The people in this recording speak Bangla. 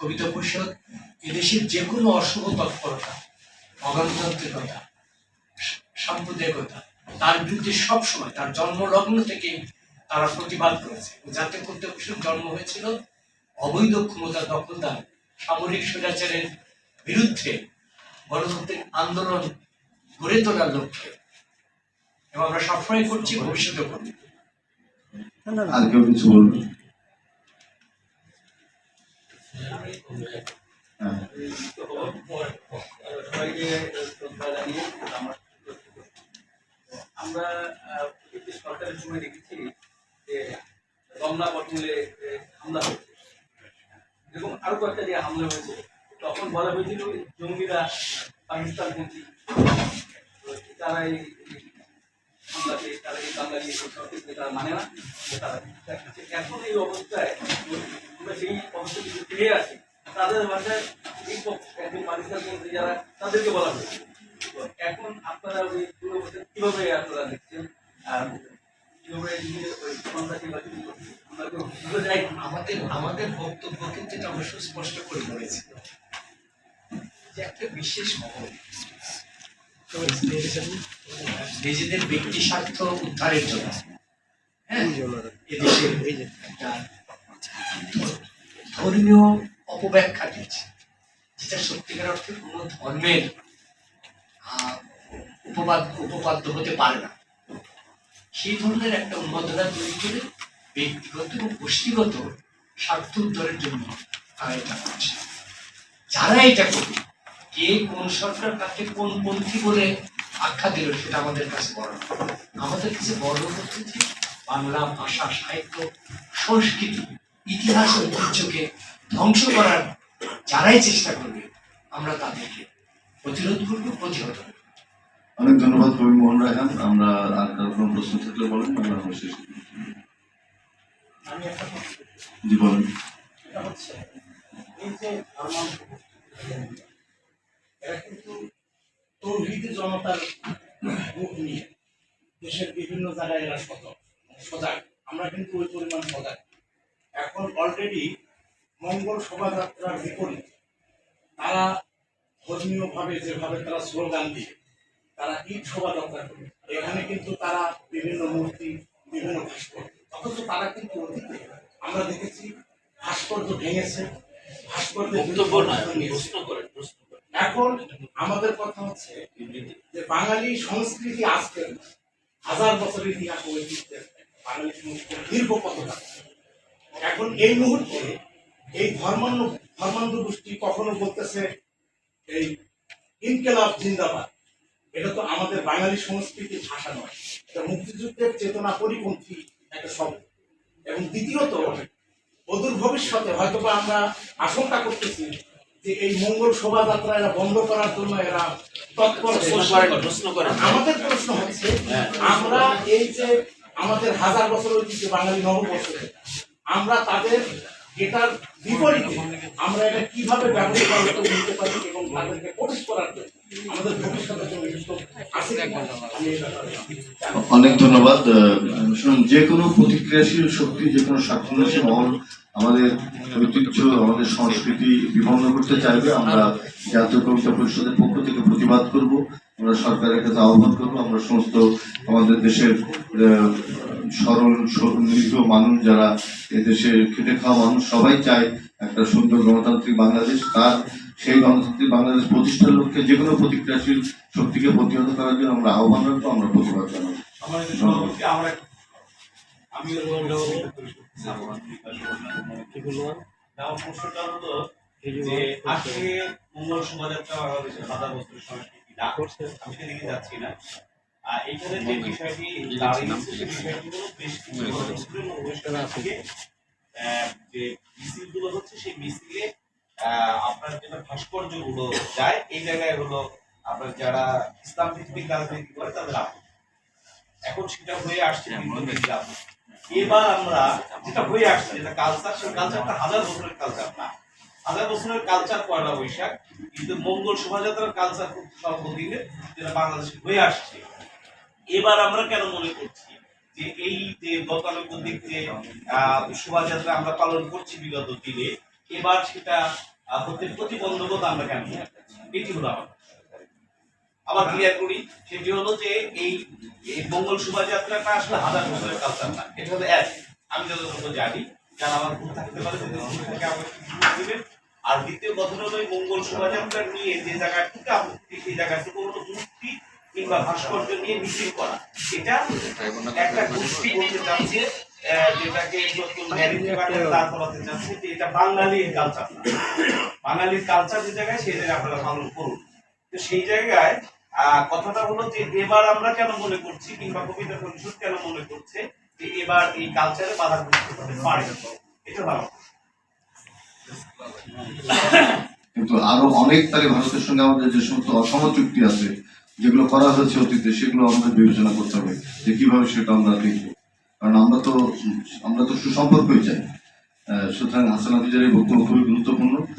কবিতা পরিষদ এদেশের যে কোনো অশুভ তৎপরতা অগণতান্ত্রিকতা সাম্প্রদায়িকতা, তার বিরুদ্ধে সবসময়, তার জন্মলগ্ন থেকে তারা প্রতিবাদ করেছে। জাতীয় কবিতা পরিষদ জন্ম হয়েছিল অবৈধ ক্ষমতা দখলদার, সামরিক স্বৈরাচারের বিরুদ্ধে গণতান্ত্রিক আন্দোলন গড়ে তোলার লক্ষ্যে। এবং আমরা সবসময় করছি ভবিষ্যতে করব। আর কেউ কিছু বলবেন হ্যাঁ সবাইকে শ্রদ্ধা জানিয়ে আমার সরকারের সময় দেখেছি যে রমনা পটলে হামলা আরও কয়েকটা যে হয়েছে। তখন বলা হয়েছিল জঙ্গিরা পাকিস্তান পন্থী তারা এই হামলাকে, তারা এই বাঙালি সরকারকে তারা মানে না তারা এখন এই অবস্থায় আমরা সেই অবস্থা ফিরে আসি। তাদের ভাষায় একজন পাকিস্তান মন্ত্রী যারা তাদেরকে বলা হয়েছে। এখন আপনারা ওই পুরো কীভাবে আপনারা দেখছেন? আর। আমাদের আমাদের বক্তব্য কিন্তু এটা আমরা সুস্পষ্ট করে বলেছি। যে একটা বিশেষ মহল। নিজেদের ব্যক্তি স্বার্থ উদ্ধারের জন্য। হ্যাঁ? এদেশের একটা ধর্মীয় অপব্যাখ্যা দিয়েছে যেটা সত্যিকার অর্থে কোনো ধর্মের আহ, উপবাদ্য উপপাদ্য হতে পারে না। সেই ধরনের একটা উন্মাদনা তৈরি করে ব্যক্তিগত এবং গোষ্ঠীগত স্বার্থ উদ্ধারের জন্য তারা এটা করছে। যারা এটা করবে কে কোন সরকার কাকে কোন পন্থী বলে আখ্যা দিল সেটা আমাদের কাছে বড় আমাদের কাছে বড় হচ্ছে বাংলা ভাষা সাহিত্য সংস্কৃতি ইতিহাস ঐতিহ্যকে ধ্বংস করার যারাই চেষ্টা করবে আমরা তাদেরকে প্রতিরোধ করব প্রতিহত অনেক ধন্যবাদ কবি মোহন রায়হান। আমরা আর কারও কোনো প্রশ্ন থাকলে বলেন আমরা শেষ করছি। জি বলেন। তৌহিদি জনতার মুখ নিয়ে দেশের বিভিন্ন জায়গায় এরা সতর্ক সজাগ। আমরা কিন্তু ওই পরিমাণ সজাগ। এখন অলরেডি মঙ্গল শোভাযাত্রার বিপরীত তারা ধর্মীয়ভাবে যেভাবে তারা স্লোগান দিয়ে তারা ঈদ শোভাযাত্রা করে। এখানে কিন্তু তারা বিভিন্ন মূর্তি বিভিন্ন ভাস্কর্য অথচ তারা কিন্তু অতীতে আমরা দেখেছি ভাস্কর্য ভেঙেছে ভাস্কর্য এখন আমাদের কথা হচ্ছে যে বাঙালি সংস্কৃতি আজকে না, হাজার বছরের ইতিহাস ঐতিহ্যের বাঙালি সংস্কৃতি দীর্ঘ কতটা এখন এই মুহূর্তে এই ধর্মান্য ধর্মান্ধ গোষ্ঠী কখনো বলতেছে এই ইনকেলাব জিন্দাবাদ। এটা তো আমাদের বাঙালি সংস্কৃতির ভাষা নয়। এটা মুক্তিযুদ্ধের চেতনা পরিপন্থী একটা শব্দ। এবং দ্বিতীয়ত অদূর ভবিষ্যতে হয়তো বা আমরা আশঙ্কা করতেছি যে এই মঙ্গল শোভাযাত্রা এরা বন্ধ করার জন্য এরা তৎপর প্রশ্ন করেন আমাদের প্রশ্ন হচ্ছে আমরা এই যে আমাদের হাজার বছর ঐতিহ্য বাঙালি নববর্ষ আমরা তাদের এটার বিপরীতে আমরা এটা কীভাবে ব্যবহার করে নিতে পারি এবং তাদেরকে প্রবেশ করার জন্য। অনেক ধন্যবাদ। শুনুন, যে কোনো প্রতিক্রিয়াশীল শক্তি, যে কোনো স্বার্থন্বেষী মহল আমাদের ঐতিহ্য, আমাদের সংস্কৃতি বিভন্ন করতে চাইবে। আমরা জাতীয় কবিতা পরিষদের পক্ষ থেকে প্রতিবাদ করব। আমরা সরকারের কাছে আহ্বান করব। আমরা সমস্ত আমাদের দেশের সরল নিরীহ মানুষ যারা এদেশে খেটে খাওয়া মানুষ সবাই চায় একটা সুন্দর গণতান্ত্রিক বাংলাদেশ। তার সেই গণতান্ত্রিক বাংলাদেশ প্রতিষ্ঠার লক্ষ্যে যে কোনো প্রতিক্রিয়াশীল শক্তিকে প্রতিহত করার জন্য আমরা আহ্বান রাখব আমরা প্রতিবাদ জানাব। যে আজকে মঙ্গল শোভাযাত্রা বাংলাদেশের হাজার বছরের সংস্কৃতি না আমি সেদিকে যাচ্ছি না। আর যে বিষয়টি দাঁড়িয়েছে সেই বিষয়টি হলো বেশ কিছু গণতন্ত্রের অনুষ্ঠান থেকে আহ, যে মিছিলগুলো হচ্ছে সেই মিছিলে আপনার যেটা ভাস্কর্যগুলো যায় এই জায়গায় হলো আপনার যারা ইসলাম ভিত্তিক রাজনীতি করে তাদের এখন সেটা হয়ে আসছে ইসলাম এবার আমরা যেটা হয়ে আসছে যেটা কালচার সেই কালচারটা হাজার বছরের কালচার না। হাজার বছরের কালচার পয়লা বৈশাখ কিন্তু মঙ্গল শোভাযাত্রার কালচার খুব স্বল্প দিনে যেটা বাংলাদেশে হয়ে আসছে। এবার আমরা কেন মনে করছি যে এই যে গতানুগতিক যে শোভাযাত্রা আমরা পালন করছি বিগত দিনে, এবার সেটা হতে প্রতিবন্ধকতা আমরা কেন এটি হলো আমার আবার ক্লিয়ার করি, সেটি হলো যে এই মঙ্গল শোভাযাত্রাটা আসলে হাজার বছরের কালচার না। এটা হলো এক। আমি যতটুকু জানি, যারা আমার ভুল থাকতে পারে দিবেন আর দ্বিতীয় কথা হলো মঙ্গল শোভাযাত্রা নিয়ে যে জায়গায় টুকা আপত্তি সেই জায়গায় থেকে কোনো মূর্তি কিংবা ভাস্কর্য নিয়ে মিছিল করা। এটা একটা গোষ্ঠী বলতে চাচ্ছে যেটাকে নতুন ন্যারেটিভ আকারে দাঁড় করাতে চাচ্ছে যে এটা বাঙালির কালচার বাঙালির কালচার যে জায়গায় সেই জায়গায় আপনারা পালন করুন। তো সেই জায়গায় কথাটা হলো যে এবার আমরা কেন মনে করছি কিংবা কবিতা পরিষদ কেন মনে করছে যে এবার এই কালচারে বাধা গ্রস্ত হতে পারে এটা ভালো। কিন্তু আরও অনেক তারে ভারতের সঙ্গে আমাদের যে সমস্ত অসম চুক্তি আছে যেগুলো করা হয়েছে অতীতে, সেগুলো আমরা বিবেচনা করতে হবে যে কীভাবে সেটা আমরা দেখব। কারণ আমরা তো আমরা তো সুসম্পর্কই চাই। সুতরাং হাসান হাফিজের এই বক্তব্য খুবই গুরুত্বপূর্ণ।